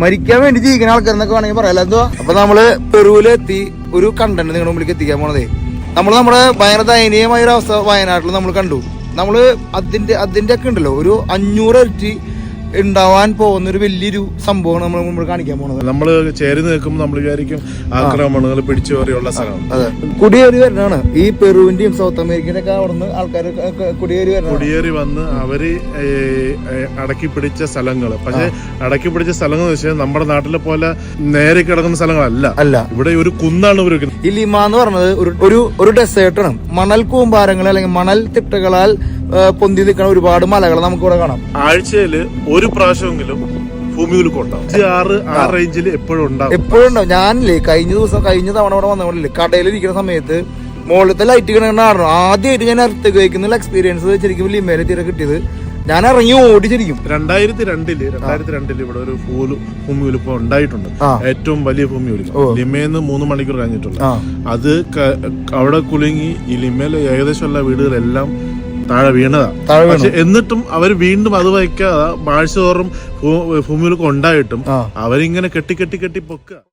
മരിക്കാൻ വേണ്ടി ജീവിക്കുന്ന ആൾക്കാരെന്നൊക്കെ വേണമെങ്കിൽ പറയാം. എന്തോ അപ്പൊ നമ്മൾ പെറുവിലെത്തി ഒരു കണ്ടന്റ് നിങ്ങളുടെ മുമ്പിലേക്ക് എത്തിക്കാൻ പോണതേ. നമ്മൾ നമ്മുടെ ഭയങ്കര ദയനീയമായ ഒരു അവസ്ഥ വയനാട്ടിൽ നമ്മൾ കണ്ടു. നമ്മൾ അതിന്റെ അതിന്റെ ഒക്കെ ഉണ്ടല്ലോ. ഒരു അഞ്ഞൂറ് ഇരട്ടി ഉണ്ടാവാൻ പോകുന്ന ഒരു വലിയൊരു സംഭവമാണ് നമ്മൾ മുമ്പ് കാണിക്കാൻ പോകുന്നത് നമ്മൾ ചേരി നിൽക്കുമ്പോൾ നമ്മൾ വിചാരിക്കും ആക്രമണങ്ങൾ പിടിച്ചു കയറിയുള്ള സ്ഥലമാണ് കുടിയേറി വരുന്നതാണ് ഈ പെറുവിന്റെയും സൗത്ത് അമേരിക്കയുടെ ഒക്കെ അവിടുന്ന് ആൾക്കാർ കുടിയേറി വരുന്നത് കുടിയേറി വന്ന് അവർ അടക്കി പിടിച്ച സ്ഥലങ്ങൾ പക്ഷെ അടക്കി പിടിച്ച സ്ഥലങ്ങൾ എന്ന് വെച്ചാൽ നമ്മുടെ നാട്ടിലെ പോലെ നേരെ കിടക്കുന്ന സ്ഥലങ്ങളല്ല. അല്ല. ഇവിടെ ഒരു കുന്നാണ് ഇവർ. ഈ ലിമ എന്ന് പറഞ്ഞത് ഒരു ഒരു ഡെസേർട്ടാണ് മണൽ കൂമ്പാരങ്ങൾ അല്ലെങ്കിൽ മണൽ തിട്ടകളാൽ പൊന്തി നിൽക്കുന്ന ഒരുപാട് മലകൾ നമുക്ക് ഇവിടെ കാണാം. ആഴ്ചയിൽ ഒരു പ്രാവശ്യമെങ്കിലും എപ്പോഴും ഉണ്ടാവും. ഞാനില്ലേ കഴിഞ്ഞ ദിവസം കഴിഞ്ഞ തവണ ഇവിടെ വന്നപ്പോഴില്ലേ കടയിൽ ഇരിക്കുന്ന സമയത്ത് മുകളിലത്തെ ലൈറ്റ് കിടക്കുന്ന കാണണം ആദ്യമായിട്ട് ഞാൻ എർത്ത് കഴിക്കുന്ന എക്സ്പീരിയൻസ് ശരിക്കും ലിമേലെ തീരെ കിട്ടിയത്. ഞാൻ ഇറങ്ങി ഓടി ശരിക്കും. രണ്ടായിരത്തി രണ്ടിൽ രണ്ടായിരത്തി രണ്ടിൽ ഇവിടെ ഒരു ഭൂമി ഉലിപ്പം ഉണ്ടായിട്ടുണ്ട്. ഏറ്റവും വലിയ ഭൂമി ഉലിപ്പം ലിമേന്ന് മൂന്ന് മണിക്കൂർ കഴിഞ്ഞിട്ടുണ്ട് അത് അവിടെ കുലുങ്ങി ഈ ലിമേലെ ഏകദേശം എല്ലാ വീടുകളെല്ലാം താഴെ വീണതാ. പക്ഷെ എന്നിട്ടും അവർ വീണ്ടും അത് വയ്ക്കാതെ ആഴ്ച തോറും ഭൂമിയിലൊക്കെ ഉണ്ടായിട്ടും അവരിങ്ങനെ കെട്ടി കെട്ടി കെട്ടി പൊക്കുക